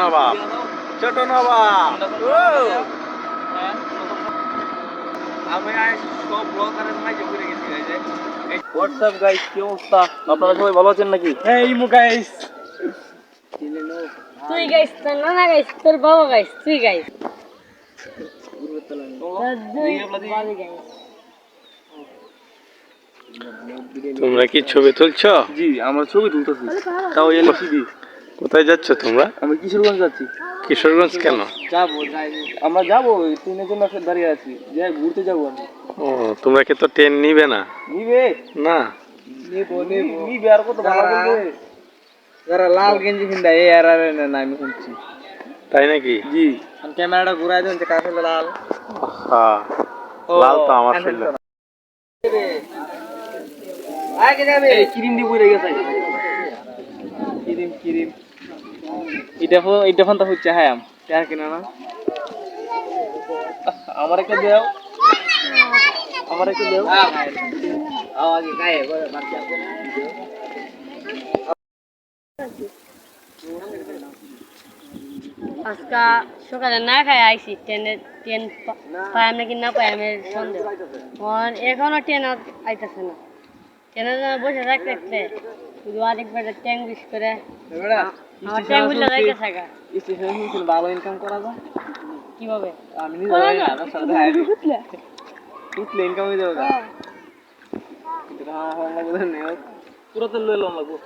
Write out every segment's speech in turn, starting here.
নবাব ছোট নবাব। আমি সব ব্লগারের মাঝে ঘুরে গেছি হোয়াটসঅ্যাপ গাইস কি অবস্থা? আপনারা সবাই ভালো আছেন নাকি? এই মু গাইস তুই গাইস তোর নানা গাইস তোর বাবা গাইস তুই গাইস তোমরা কি ছবি তুলছো? জি আমরা ছবি তুলতেছি। তাও এলসি দি কোথায় যাচ্ছ তোমরা? আমি কিশোরগঞ্জ যাচ্ছি। কিশোরগঞ্জ কেন? যাব আমরা যাব ট্রেনের জন্য একটা দাঁড়িয়ে আছি। যাই ঘুরতে যাব আমি। ও তোমরা কি তো ট্রেন নিবে না? নিবে? না। নিবো আর কত। করবে? যারা লাল গেঞ্জি কিনতে এই আর আর না আমি শুনছি তাই নাকি? জি। ক্যামেরাটা ঘুরাই দেন যে কাছে লাল। হ্যাঁ লাল তো আমার ছিল। আগে যাবে এই ক্রিম দিয়ে গেছে। কিরিম কিরিম। এটা ফোন এটা ফোন তো হচ্ছে হ্যাঁ চার কিনা না। আমার একটা দাও। আমার একটা দাও। আওয়াজ গায়ে বলে বাচ্চা আজকা সকালে না খাই আইছি, ট্রেনে ট্রেন পাই নাকি না পাই আমি সন্দেহ। এখনও ট্রেন আইতাছে না। ট্রেনে বসে থাকতে। শুধু আরেকবার ট্যাং বিশ করে আমার ট্যাং বুঝলে যাইতেছে গা স্টেশন শুনছিল ভালো ইনকাম করা যায় কীভাবে আমি নিজে জানি না আমার সাথে হাই উঠলে ইনকাম হয়ে যাবে গা। কিন্তু হ্যাঁ হ্যাঁ লাগবে পুরো তো লইলাম লাগবো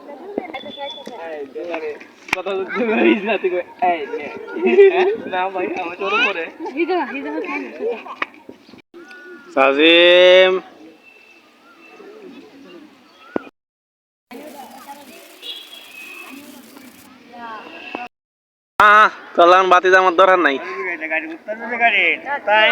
কথা তো তুমি না তুই এই? না ভাই আমার চোর পরে হিদো হিদো সাজিম চলান বাতি আমার দরকার নাই। তাই